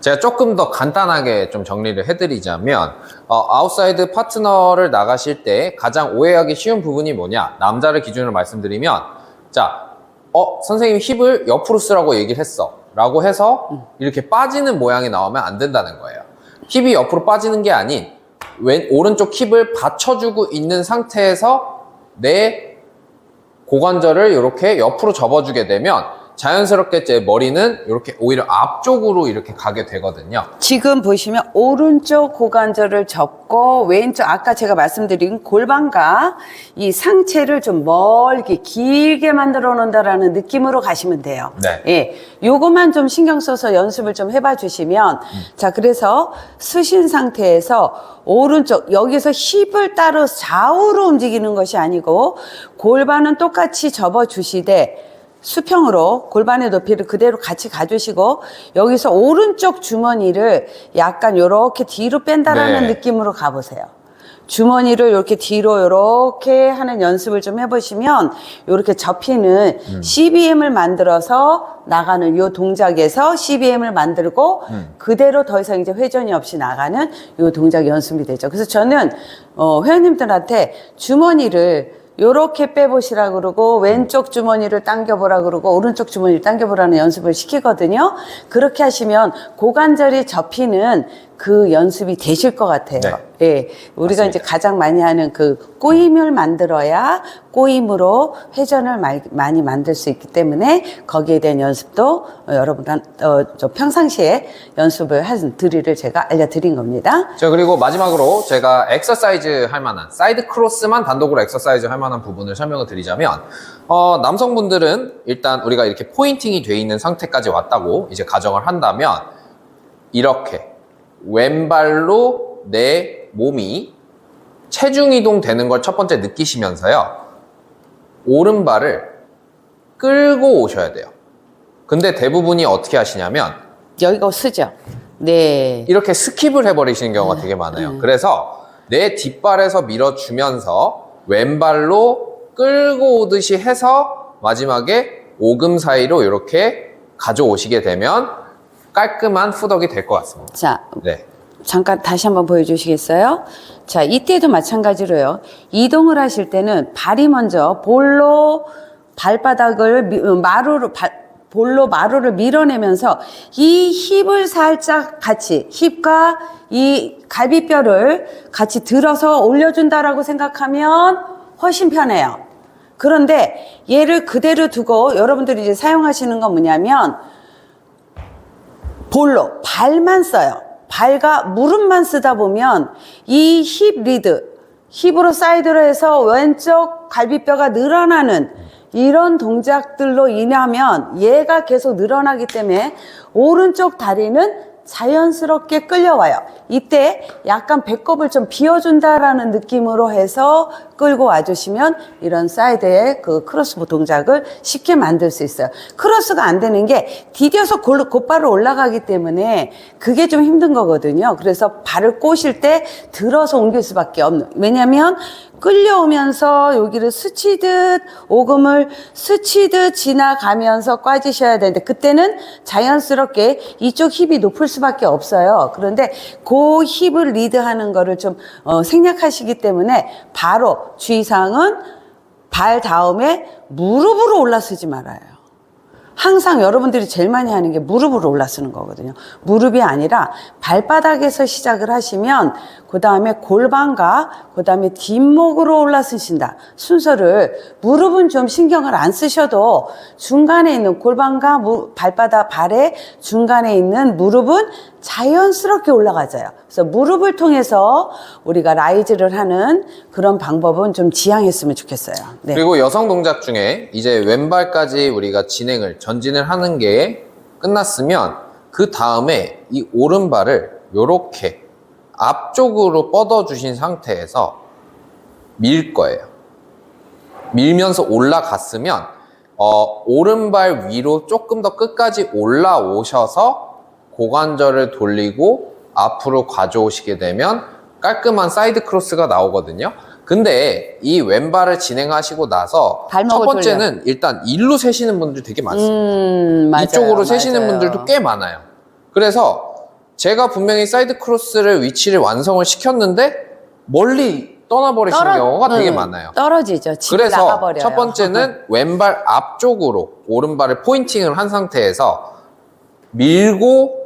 제가 조금 더 간단하게 좀 정리를 해드리자면 어, 아웃사이드 파트너를 나가실 때 가장 오해하기 쉬운 부분이 뭐냐? 남자를 기준으로 말씀드리면 자, 어 선생님이 힙을 옆으로 쓰라고 얘기를 했어. 라고 해서 이렇게 빠지는 모양이 나오면 안 된다는 거예요. 힙이 옆으로 빠지는 게 아닌 왼 오른쪽 힙을 받쳐주고 있는 상태에서 내 고관절을 이렇게 옆으로 접어주게 되면 자연스럽게 제 머리는 이렇게 오히려 앞쪽으로 이렇게 가게 되거든요. 지금 보시면 오른쪽 고관절을 접고 왼쪽 아까 제가 말씀드린 골반과 이 상체를 좀 멀게 길게 만들어 놓는다라는 느낌으로 가시면 돼요. 네. 예. 요것만 좀 신경 써서 연습을 좀 해봐 주시면 자, 그래서 수신 상태에서 오른쪽 여기서 힙을 따로 좌우로 움직이는 것이 아니고 골반은 똑같이 접어 주시되 수평으로 골반의 높이를 그대로 같이 가주시고 여기서 오른쪽 주머니를 약간 이렇게 뒤로 뺀다라는 네. 느낌으로 가보세요. 주머니를 이렇게 뒤로 이렇게 하는 연습을 좀 해보시면 이렇게 접히는 CBM을 만들어서 나가는 이 동작에서 CBM을 만들고 그대로 더 이상 이제 회전이 없이 나가는 이 동작이 연습이 되죠. 그래서 저는 어, 회원님들한테 주머니를 요렇게 빼보시라 그러고 왼쪽 주머니를 당겨보라 그러고 오른쪽 주머니를 당겨보라는 연습을 시키거든요. 그렇게 하시면 고관절이 접히는 그 연습이 되실 것 같아요. 네. 예, 우리가 맞습니다. 이제 가장 많이 하는 그 꼬임을 만들어야 꼬임으로 회전을 말- 많이 만들 수 있기 때문에 거기에 대한 연습도 어, 여러분한 어, 저 평상시에 연습을 한 드릴을 제가 알려드린 겁니다. 자 그리고 마지막으로 제가 엑서사이즈 할 만한 사이드 크로스만 단독으로 엑서사이즈 할 만한 부분을 설명을 드리자면 어, 남성분들은 일단 우리가 이렇게 포인팅이 돼 있는 상태까지 왔다고 이제 가정을 한다면 이렇게 왼발로 내 몸이 체중 이동 되는 걸 첫 번째 느끼시면서요 오른발을 끌고 오셔야 돼요 근데 대부분이 어떻게 하시냐면 여기가 쓰죠? 네. 이렇게 스킵을 해버리시는 경우가 되게 많아요. 그래서 내 뒷발에서 밀어주면서 왼발로 끌고 오듯이 해서 마지막에 오금 사이로 이렇게 가져오시게 되면 깔끔한 후덕이 될 것 같습니다. 자, 네. 잠깐 다시 한번 보여주시겠어요? 자, 이때도 마찬가지로요. 이동을 하실 때는 발이 먼저 볼로 발바닥을 미- 어, 마루로 발- 볼로 마루를 밀어내면서 이 힙을 살짝 같이 힙과 이 갈비뼈를 같이 들어서 올려준다라고 생각하면 훨씬 편해요. 그런데 얘를 그대로 두고 여러분들이 이제 사용하시는 건 뭐냐면 볼로 발만 써요. 발과 무릎만 쓰다 보면 이 힙 리드, 힙으로 사이드로 해서 왼쪽 갈비뼈가 늘어나는 이런 동작들로 인하면 얘가 계속 늘어나기 때문에 오른쪽 다리는 자연스럽게 끌려와요. 이때 약간 배꼽을 좀 비워준다라는 느낌으로 해서 끌고 와주시면 이런 사이드의 그 크로스 동작을 쉽게 만들 수 있어요. 크로스가 안 되는 게 디뎌서 골- 곧바로 올라가기 때문에 그게 좀 힘든 거거든요. 그래서 발을 꼬실 때 들어서 옮길 수밖에 없는. 왜냐면 끌려오면서 여기를 스치듯 오금을 스치듯 지나가면서 꽈지셔야 되는데 그때는 자연스럽게 이쪽 힙이 높을 수밖에 없어요. 그런데 그 힙을 리드하는 거를 좀 어, 생략하시기 때문에 바로 주의사항은 발 다음에 무릎으로 올라서지 말아요. 항상 여러분들이 제일 많이 하는 게 무릎으로 올라서는 거거든요. 무릎이 아니라 발바닥에서 시작을 하시면 그 다음에 골반과 그 다음에 뒷목으로 올라서신다. 순서를 무릎은 좀 신경을 안 쓰셔도 중간에 있는 골반과 무- 발바닥 발의 중간에 있는 무릎은 자연스럽게 올라가져요. 그래서 무릎을 통해서 우리가 라이즈를 하는 그런 방법은 좀 지향했으면 좋겠어요. 네. 그리고 여성 동작 중에 이제 왼발까지 우리가 진행을 전진을 하는 게 끝났으면 그 다음에 이 오른발을 이렇게 앞쪽으로 뻗어 주신 상태에서 밀 거예요. 밀면서 올라갔으면 어, 오른발 위로 조금 더 끝까지 올라오셔서 고관절을 돌리고 앞으로 가져오시게 되면 깔끔한 사이드 크로스가 나오거든요. 근데 이 왼발을 진행하시고 나서 첫 번째는 일단 일로 세시는 분들 되게 많습니다. 음, 맞아요, 이쪽으로 세시는 맞아요. 분들도 꽤 많아요. 그래서 제가 분명히 사이드 크로스를 위치를 완성을 시켰는데 멀리 떠나버리시는 떨어- 경우가 되게 응, 많아요. 떨어지죠. 집 그래서 나가버려요. 첫 번째는 왼발 앞쪽으로 오른발을 포인팅을 한 상태에서 밀고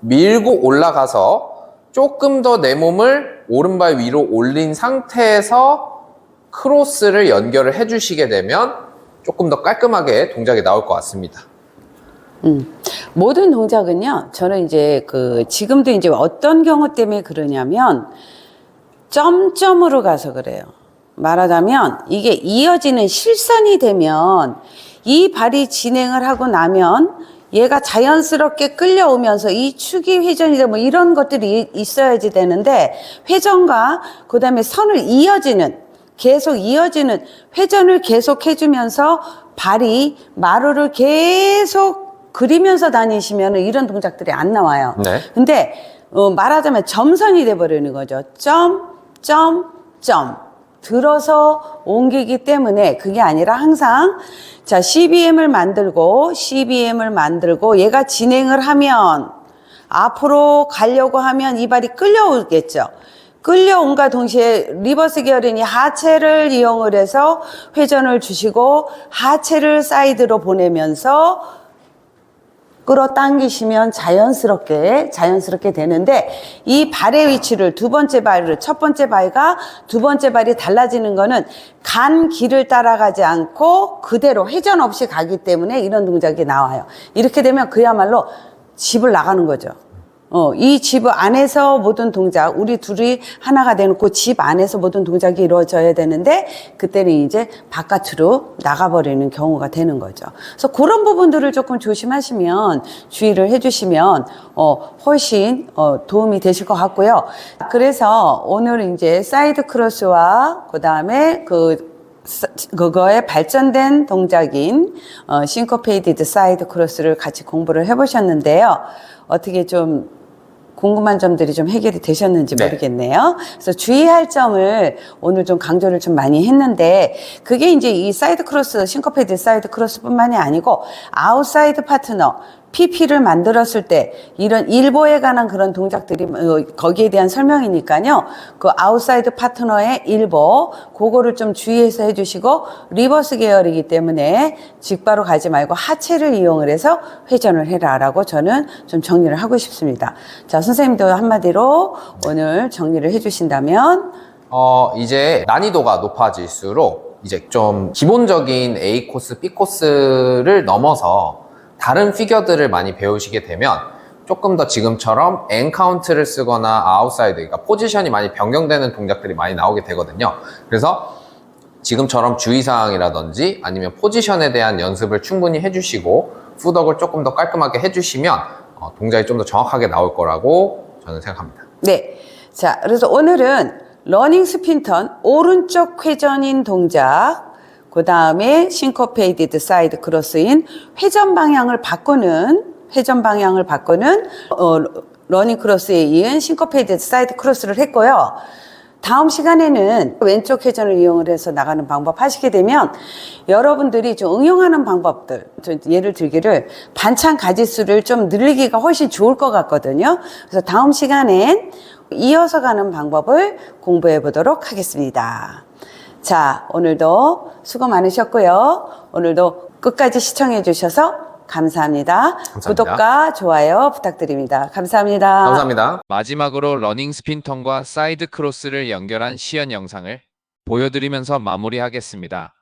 밀고 올라가서 조금 더 내 몸을 오른발 위로 올린 상태에서 크로스를 연결을 해주시게 되면 조금 더 깔끔하게 동작이 나올 것 같습니다. 음. 모든 동작은요, 저는 이제 그, 지금도 이제 어떤 경우 때문에 그러냐면, 점점으로 가서 그래요. 말하자면, 이게 이어지는 실선이 되면, 이 발이 진행을 하고 나면, 얘가 자연스럽게 끌려오면서 이 축이 회전이 되고 뭐 이런 것들이 있어야지 되는데, 회전과 그 다음에 선을 이어지는, 계속 이어지는 회전을 계속 해주면서 발이 마루를 계속 그리면서 다니시면 이런 동작들이 안 나와요. 네. 근데 어, 말하자면 점선이 돼버리는 거죠. 점, 점, 점. 들어서 옮기기 때문에 그게 아니라 항상 자, CBM을 만들고 CBM을 만들고 얘가 진행을 하면 앞으로 가려고 하면 이 발이 끌려오겠죠. 끌려온과 동시에 리버스 기어링이 하체를 이용을 해서 회전을 주시고 하체를 사이드로 보내면서 끌어당기시면 자연스럽게 자연스럽게 되는데 이 발의 위치를 두 번째 발을 첫 번째 발과 두 번째 발이 달라지는 거는 간 길을 따라가지 않고 그대로 회전 없이 가기 때문에 이런 동작이 나와요. 이렇게 되면 그야말로 집을 나가는 거죠. 어, 이 집 안에서 모든 동작, 우리 둘이 하나가 그집 안에서 모든 동작이 이루어져야 되는데, 그때는 이제 바깥으로 나가버리는 경우가 되는 거죠. 그래서 그런 부분들을 조금 조심하시면, 주의를 해주시면, 어, 훨씬, 어, 도움이 되실 것 같고요. 그래서 오늘 이제 사이드 크로스와 그 다음에 그 사- 그거에 발전된 동작인 어, 싱코페이디드 사이드 크로스를 같이 공부를 해보셨는데요. 어떻게 좀 궁금한 점들이 좀 해결이 되셨는지 네. 모르겠네요. 그래서 주의할 점을 오늘 좀 강조를 좀 많이 했는데 그게 이제 이 사이드 크로스, 싱커페이드 사이드 크로스뿐만이 아니고 아웃사이드 파트너 PP를 만들었을 때 이런 일보에 관한 그런 동작들이 어, 거기에 대한 설명이니까요. 그 아웃사이드 파트너의 일보 그거를 좀 주의해서 해주시고 리버스 계열이기 때문에 직바로 가지 말고 하체를 이용을 해서 회전을 해라라고 저는 좀 정리를 하고 싶습니다. 자 선생님도 한마디로 오늘 정리를 해주신다면 어, 이제 난이도가 높아질수록 이제 좀 기본적인 A 코스, B 코스를 넘어서 다른 피겨들을 많이 배우시게 되면 조금 더 지금처럼 엔카운트를 쓰거나 아웃사이드, 그러니까 포지션이 많이 변경되는 동작들이 많이 나오게 되거든요. 그래서 지금처럼 주의사항이라든지 아니면 포지션에 대한 연습을 충분히 해주시고 푸덕을 조금 더 깔끔하게 해주시면 어, 동작이 좀 더 정확하게 나올 거라고 저는 생각합니다. 네. 자, 그래서 오늘은 러닝 스핀턴 오른쪽 회전인 동작, 그 다음에 싱코페이디드 사이드 크로스인 회전 방향을 바꾸는 회전 방향을 바꾸는 어, 러닝 크로스에 이은 싱코페이디드 사이드 크로스를 했고요. 다음 시간에는 왼쪽 회전을 이용을 해서 나가는 방법 하시게 되면 여러분들이 좀 응용하는 방법들, 좀 예를 들기를 반찬 가지수를 좀 늘리기가 훨씬 좋을 것 같거든요. 그래서 다음 시간엔 이어서 가는 방법을 공부해 보도록 하겠습니다. 자, 오늘도 수고 많으셨고요. 오늘도 끝까지 시청해 주셔서 감사합니다. 감사합니다. 구독과 좋아요 부탁드립니다. 감사합니다. 감사합니다. 마지막으로 러닝 스핀턴과 사이드 크로스를 연결한 시연 영상을 보여드리면서 마무리하겠습니다.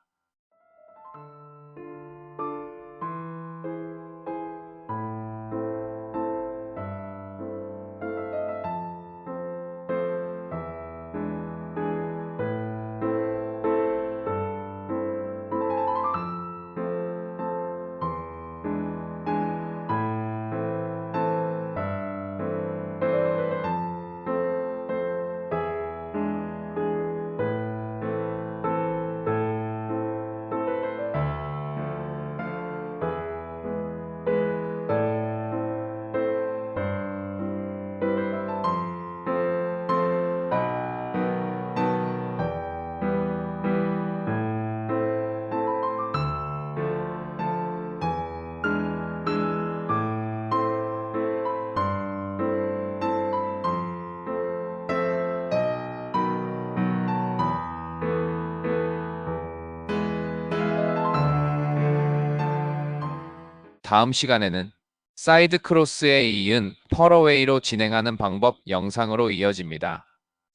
다음 시간에는 사이드 크로스에 이은 펄어웨이로 진행하는 방법 영상으로 이어집니다.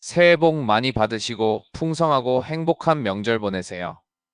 새해 복 많이 받으시고 풍성하고 행복한 명절 보내세요.